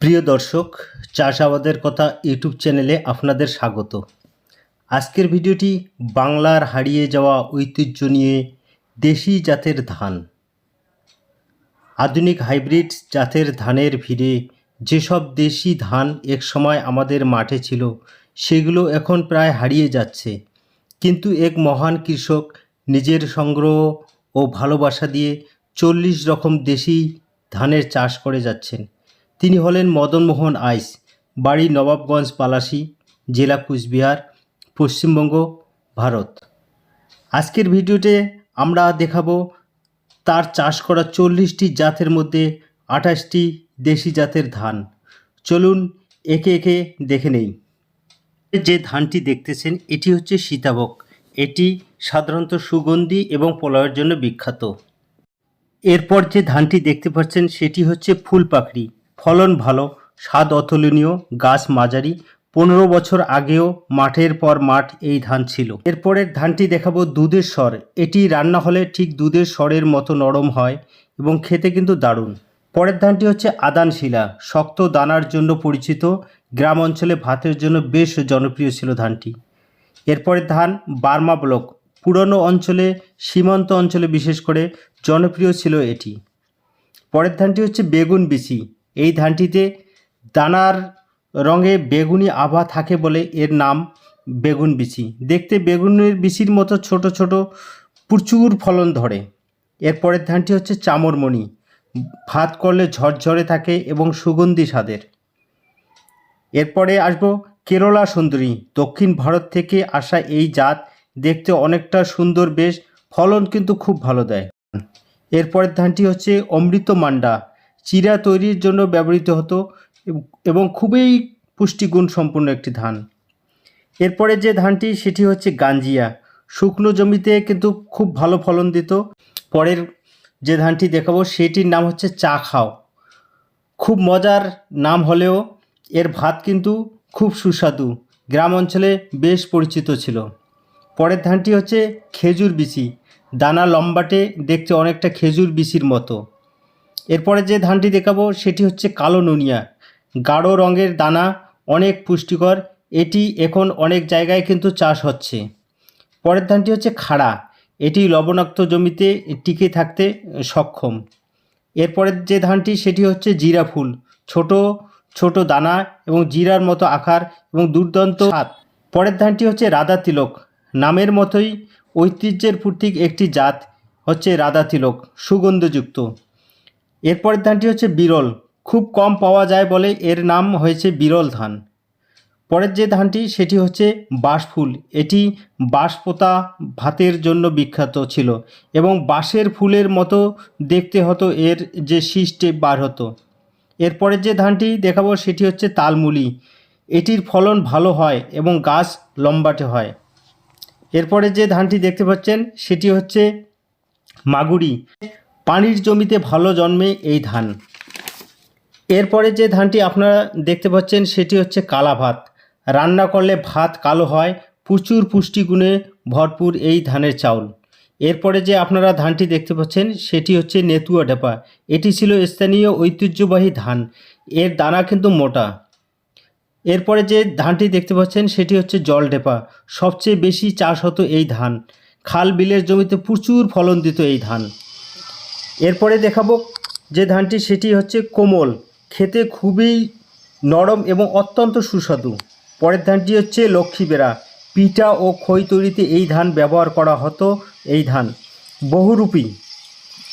প্রিয় দর্শক, চাষাবাদের কথা ইউটিউব চ্যানেলে আপনাদের স্বাগত। আজকের ভিডিওটি বাংলার হারিয়ে যাওয়া ঐতিহ্য নিয়ে দেশি জাতের ধান। আধুনিক হাইব্রিড জাতের ধানের ভিড়ে যেসব দেশি ধান একসময় আমাদের মাঠে ছিল, সেগুলো এখন প্রায় হারিয়ে যাচ্ছে। কিন্তু এক মহান কৃষক নিজের সংগ্রহ ও ভালোবাসা দিয়ে চল্লিশ রকম দেশি ধানের চাষ করে যাচ্ছেন। তিনি হলেন মদনমোহন আইস, বাড়ি নবাবগঞ্জ, পালাশি, জেলা কুচবিহার, পশ্চিমবঙ্গ, ভারত। আজকের ভিডিওতে আমরা দেখাবো তার চাষ করা চল্লিশটি জাতের মধ্যে আঠাশটি দেশি জাতের ধান। চলুন একে একে দেখে নেই। যে ধানটি দেখতেছেন, এটি হচ্ছে সীতাভোগ। এটি সাধারণত সুগন্ধি এবং পোলাওয়ের জন্য বিখ্যাত। এরপর যে ধানটি দেখতে পাচ্ছেন, সেটি হচ্ছে ফুল পাখড়ি ফলন ভালো, স্বাদ অতুলনীয়, গাছ মাঝারি। পনেরো বছর আগেও মাঠের পর মাঠ এই ধান ছিল। এরপরের ধানটি দেখাবো দুধের স্বর। এটি রান্না হলে ঠিক দুধের স্বরের মতো নরম হয় এবং খেতে কিন্তু দারুণ। পরের ধানটি হচ্ছে আদান শিলা শক্ত দানার জন্য পরিচিত। গ্রাম অঞ্চলে ভাতের জন্য বেশ জনপ্রিয় ছিল ধানটি। এরপরের ধান বার্মা ব্লক। পুরনো অঞ্চলে, সীমান্ত অঞ্চলে বিশেষ করে জনপ্রিয় ছিল এটি। পরের ধানটি হচ্ছে বেগুন বিচি। এই ধানটিতে দানার রঙে বেগুনি আভা থাকে বলে এর নাম বেগুন বিচি। দেখতে বেগুনের বিচির মতো ছোট ছোট প্রচুর ফলন ধরে। এরপরের ধানটি হচ্ছে চামরমণি। ভাত করলে ঝরঝরে থাকে এবং সুগন্ধি স্বাদের। এরপরে আসব কেরলা সুন্দরী। দক্ষিণ ভারত থেকে আসা এই জাত দেখতে অনেকটা সুন্দর বেশ, ফলন কিন্তু খুব ভালো দেয়। এরপরের ধানটি হচ্ছে অমৃত মান্ডা চিরা তৈরির জন্য ব্যবহৃত হতো এবং খুবই পুষ্টিগুণ সম্পন্ন একটি ধান। এরপরে যে ধানটি, সেটি হচ্ছে গাঞ্জিয়া। শুকনো জমিতে কিন্তু খুব ভালো ফলন দিত। পরের যে ধানটি দেখাবো, সেটির নাম হচ্ছে চা খাও। খুব মজার নাম হলেও এর ভাত কিন্তু খুব সুস্বাদু। গ্রাম অঞ্চলে বেশ পরিচিত ছিল। পরের ধানটি হচ্ছে খেজুর বিচি। দানা লম্বাটে দেখতে অনেকটা খেজুর বিচির মতো। এরপরে যে ধানটি দেখাবো, সেটি হচ্ছে কালো নুনিয়া। গাঢ় রঙের দানা, অনেক পুষ্টিকর। এটি এখন অনেক জায়গায় কিন্তু চাষ হচ্ছে। পরের ধানটি হচ্ছে খাড়া। এটি লবণাক্ত জমিতে টিকে থাকতে সক্ষম। এরপরের যে ধানটি, সেটি হচ্ছে জিরা ফুল। ছোট ছোট দানা এবং জিরার মতো আকার এবং দুর্দান্ত স্বাদ। পরের ধানটি হচ্ছে রাধা তিলক। নামের মতোই ঐতিহ্যের প্রতীক একটি জাত হচ্ছে রাধা তিলক, সুগন্ধযুক্ত। এরপরের ধানটি হচ্ছে বিরল। খুব কম পাওয়া যায় বলে এর নাম হয়েছে বিরল ধান। পরের যে ধানটি, সেটি হচ্ছে বাঁশফুল। এটি বাঁশপোতা ভাতের জন্য বিখ্যাত ছিল এবং বাঁশের ফুলের মতো দেখতে হতো এর যে শীষটে বার হতো। এরপরের যে ধানটি দেখাবো, সেটি হচ্ছে তালমুলি। এটির ফলন ভালো হয় এবং গাছ লম্বাটে হয়। এরপরে যে ধানটি দেখতে পাচ্ছেন, সেটি হচ্ছে মাগুরি। পানির জমিতে ভালো জন্মে এই ধান। এরপরে যে ধানটি আপনারা দেখতে পাচ্ছেন, সেটি হচ্ছে কালা ভাত রান্না করলে ভাত কালো হয়, প্রচুর পুষ্টিগুণে ভরপুর এই ধানের চাউল। এরপরে যে আপনারা ধানটি দেখতে পাচ্ছেন, সেটি হচ্ছে নেতুয়া ডেপা এটি ছিল স্থানীয় ঐতিহ্যবাহী ধান। এর দানা কিন্তু মোটা। এরপরে যে ধানটি দেখতে পাচ্ছেন, সেটি হচ্ছে জল ডেপা সবচেয়ে বেশি চাষ হতো এই ধান। খাল বিলের জমিতে প্রচুর ফলন দিত এই ধান। এরপরে দেখাবো যে ধানটি, সেটি হচ্ছে কোমল। খেতে খুবই নরম এবং অত্যন্ত সুস্বাদু। পরের ধানটি হচ্ছে লক্ষ্মী বেড়া। পিঠা ও খই তৈরিতে এই ধান ব্যবহার করা হতো, এই ধান। বহুরূপী।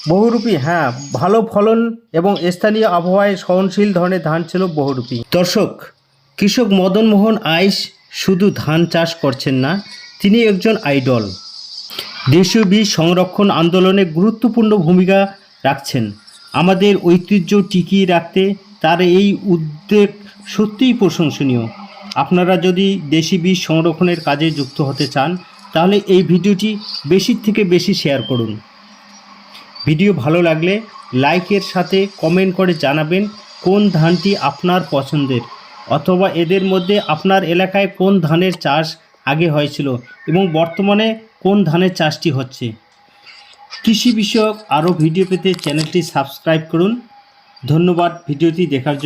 বহুরূপী হ্যাঁ ভালো ফলন এবং স্থানীয় আবহাওয়ায় সহনশীল ধরনের ধান ছিল বহুরূপী। দর্শক, কৃষক মদন মোহন আইস শুধু ধান চাষ করছেন না, তিনি একজন আইডল। দেশীয় বীজ সংরক্ষণ আন্দোলনে গুরুত্বপূর্ণ ভূমিকা রাখছেন। আমাদের ঐতিহ্য টিকিয়ে রাখতে তার এই উদ্যোগ সত্যিই প্রশংসনীয়। আপনারা যদি দেশি বীজ সংরক্ষণের কাজে যুক্ত হতে চান, তাহলে এই ভিডিওটি বেশি থেকে বেশি শেয়ার করুন। ভিডিও ভালো লাগলে লাইকের সাথে কমেন্ট করে জানাবেন কোন ধানটি আপনার পছন্দের, অথবা এদের মধ্যে আপনার এলাকায় কোন ধানের চাষ আগে হয়েছিল এবং বর্তমানে কোন ধানের চাষটি হচ্ছে? কৃষি বিষয়ক আরও ভিডিও পেতে চ্যানেলটি সাবস্ক্রাইব করুন। ধন্যবাদ ভিডিওটি দেখার জন্য।